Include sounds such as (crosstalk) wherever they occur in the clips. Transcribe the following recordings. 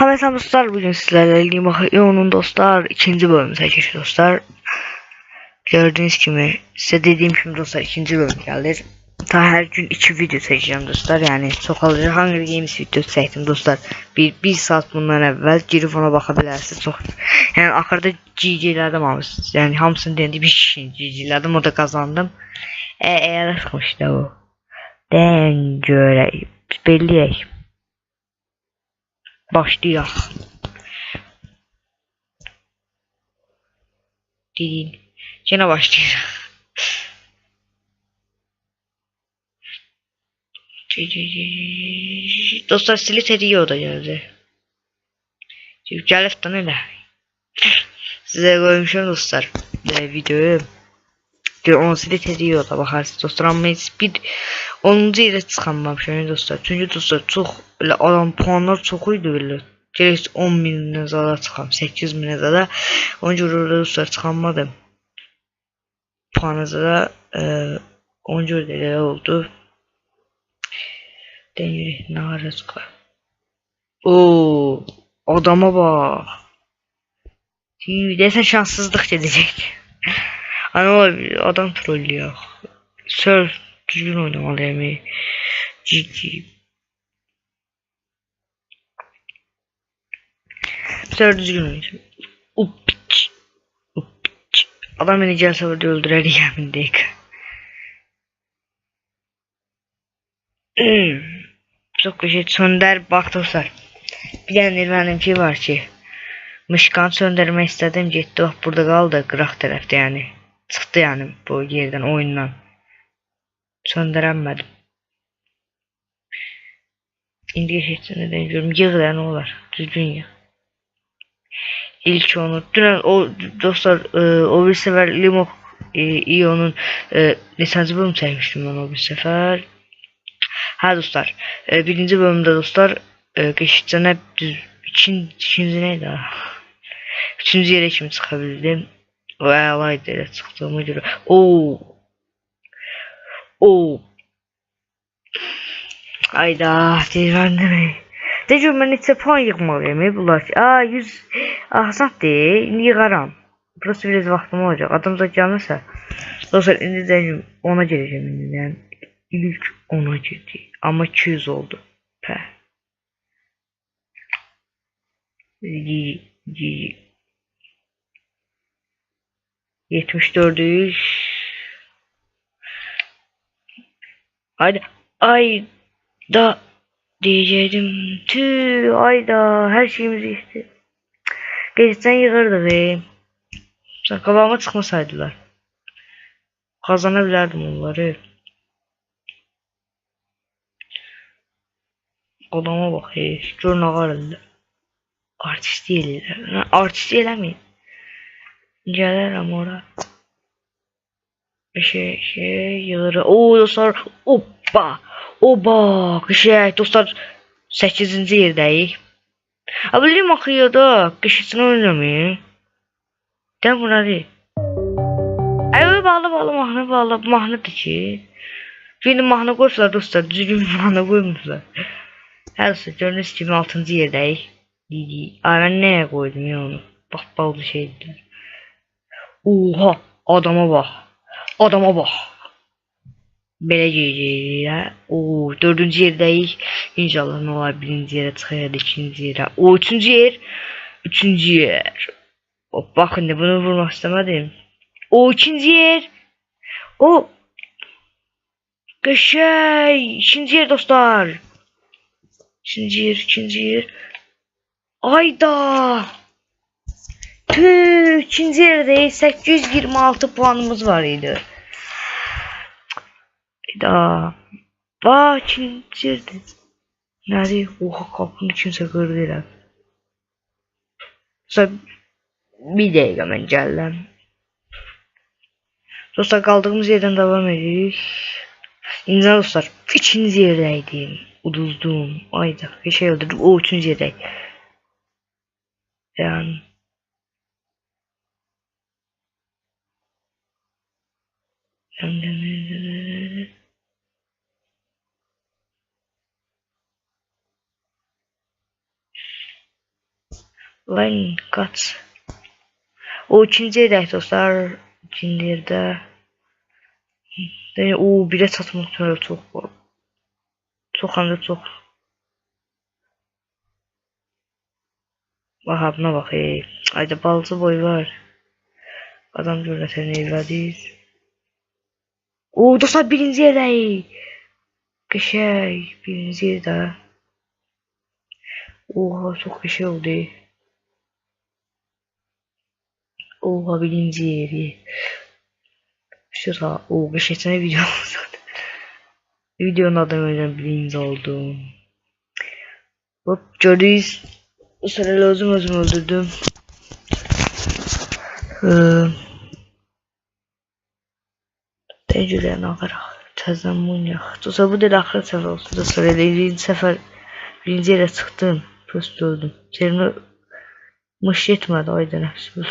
Hamza dostlar bugün sizlerle Limon'un dostlar ikinci bölümü çekiş dostlar. Gördüğünüz gibi size dediğim gibi dostlar ikinci bölüm geldi. Ta her gün iki video çekeceğim dostlar yani çok alacak Hunger Games videosu çektim dostlar. Bir, bir saat bundan evvel girip ona bakabilirsiniz çok yani akarda GG'lerdim almışsınız yani hamısını dendi bir kişi GG'lerdim o da kazandım. E, eğer sıkmıştı o. Den göreyim belliyek. Başlayaq. Deyin. Yenə başlayırıq. Dostlar Slither iyi da. Şimdi gəlib də elə. Sizə qoymuşam dostlar e, videoyu. Bir 10 Slither iyi da baxarsınız dostlar heç bir 10-cu yerə çıxanmamışam dostlar. Çünki dostlar çox elə adam puanlar çox idi belə. Gerek 10 mindən zada çıxam, 8 minə zada. Ona görə dostlar çıxanmadım. Puanı zada e, ona görə də elə oldu. Demir ne ara çıxar. Oo, adama bax. Desən şanssızlıq gedəcək. (laughs) Ama adam trollüyor. Sir düzgün oynamalı yani. GG. Sir düzgün oynayacak. Upiç. Upiç. Adam beni burada öldürer yemin değil. Hmm. Çok bir şey sönder bak dostlar. Bir tane benim şey var ki. Mışkan söndürme istedim gitti bak burada kaldı kırak tarafta yani. Çıktı yani bu yerden oyundan. Söndüremedim. İndi geçtiğini deniyorum. Yığ ne olur. Düzgün yığ. İlk onu. Dün o dostlar e, o bir sefer Limo e, iyi onun e, lisansı bölüm çekmiştim ben o bir sefer. Ha dostlar. E, birinci bölümde dostlar e, geçtiğine düz için, ikinci neydi ha? Üçüncü yere kimi çıkabildim. O əlaydı elə çıxdığıma görə. Oo. Oo. Ayda, deyirəm demək. De gör mən neçə puan yığmalıyam ey bunlar ki. Aa 100 ahsan de, indi yığaram. Burası biraz vaxtım olacaq. Adamza gəlməsə. Dostlar indi də ona girəcəm indi. Yəni ilk ona girdi. Amma 200 oldu. Pə. Gi, gi. 74 Haydi ay da diyecektim. Tüh ayda her şeyimiz gitti. Geçten yığırdık ey. Sakalama çıkmasaydılar. Kazanabilirdim onları. Adama bak ey. Gör ne kadar Artist değiller. Artist değilemeyin. Gelirim ora. Şey şey yığırı. Oo dostlar. Hoppa. Oba. Şey dostlar. 8-ci yerdəyik. Abilim axıyır da. Qışısını oynamayın. Dən bunları. Ay bağlı bağlı mahnı bağlı mahnıdır ki. Şimdi mahnı qoysalar dostlar. Düzgün mahnı qoymuşlar. Hər olsun gördüyünüz kimi 6-cı yerdəyik. Ay mən nəyə qoydum ya onu? Bax baldı şeydir. Oha adama bak. Adama bak. Belə gecəyirə. Oo, dördüncü yerdəyik. İnşallah nə olar birinci yerə çıxır, ikinci yerə. O, üçüncü yer. Üçüncü yer. Hop, bakın da bunu vurmaq istəmədim. O, ikinci yer. O. Qəşəy. İkinci yer dostlar. İkinci yer, ikinci yer. Ayda. İkinci yerdeyiz. 826 puanımız var idi. Da. Aa, ikinci yerde. Nerede? Oha kapını kimse elə. Sonra bir dakika ben geldim. Dostlar kaldığımız yerden devam ediyoruz. İnsan dostlar ikinci yerdeydim. Uduzdum. Ayda bir şey oldu. O üçüncü yerdeyim. Yani Lan kaç. O ikinci yerdəyik dostlar. İkinci yerdə. Yəni, o birə çatmaq üçün çox var. Çox həm də çox. Bax, buna bax, ey. Ayda balıcı boy var. Adam cürətini evlədir. O, dostlar birinci yerdəyik. Qəşəng, birinci yerdə. Oha, çox qəşəng oldu. Oha, birinci yeri. Şura, o qəşəng video oldu. Videonun adını öyrən birinci oldum. Hop, gördünüz. Bu sırayla özüm özümü öldürdüm. Ee, Tecrübelerini alarak təzdən oynayaq. Dostlar bu da axır səfər olsun. Dostlar elə birinci səfər birinci yerə çıxdım. Prost öldüm. Serini mış yetmədi ayda olsun.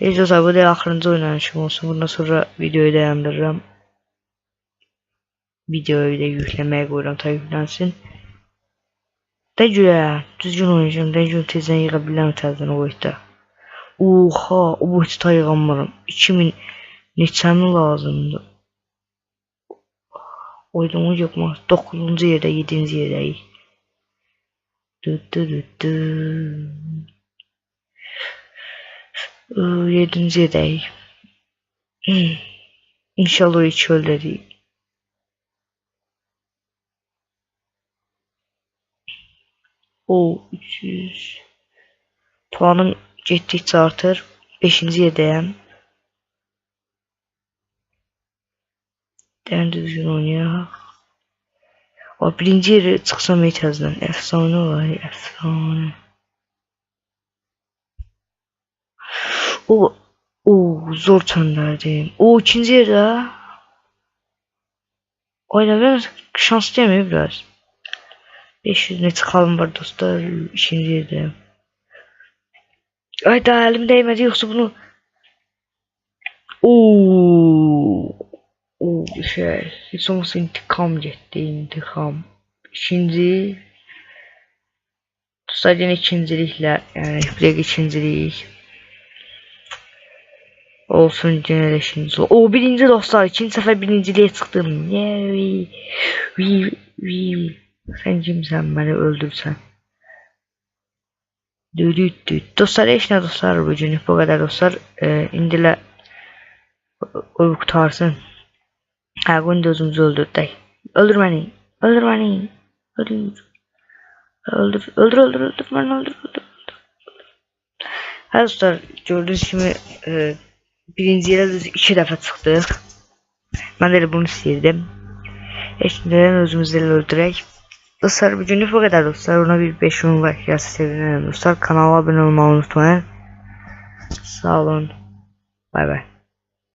Ey dostlar bu da axırıncı oynanışım olsun. Bundan sonra videoyu dayandırıram. Videoyu da yükləməyə qoyuram ta yüklənsin. Təcrübə, düzgün oynayacağım. Təcrübə tezdən yığa bilirəm təzdən o boyutda. Oha, o boyutda yığamıram. 2000 neçəmi lazımdır? Oydumu yıkmaq. 9-cu yerdə, 7-ci yerdəyik. Dı. 7-ci yerdəyik. İnşallah o iki öldürəyik. O 300 puanım getdikcə artır. 5-ci yerdəyəm. Dən düzgün oynayaq. O birinci yeri çıxsam etirazdan. Əfsanə var, əfsanə. O o zor çöndərdim. O ikinci yerdə. Oyna ben şans değil mi biraz? 500 ne çıkalım var dostlar. İkinci yerdəyim. Ay daha elim değmedi yoksa bunu Oo, oo şey hiç olmazsa intikam getdi intikam ikinci yine ikinciliklə bir dəqiqə ikincilik olsun yine de ikinci o birinci dostlar ikinci səfər birinciliyə çıxdım vi. sen kimsən məni öldürsən Düdüdü. Dostlar heç nə dostlar bu günlük bu qədər dostlar. E, indilə o qutarsın. Da özümüzü öldürdük. Öldür məni. Öldür məni. Öldür. Öldür. Öldür, öldür, öldür məni. Öldür, öldür. dostlar, gördüyünüz kimi e, birinci yerə düz iki çıxdıq. Mən də elə bunu istəyirdim. Heç nədən özümüzü öldürək. Dostlar bugünlük bu kadar dostlar. Ona bir 5 10 like yazsa sevinirim dostlar. Kanala abone olmayı unutmayın. Sağ olun. Bay bay.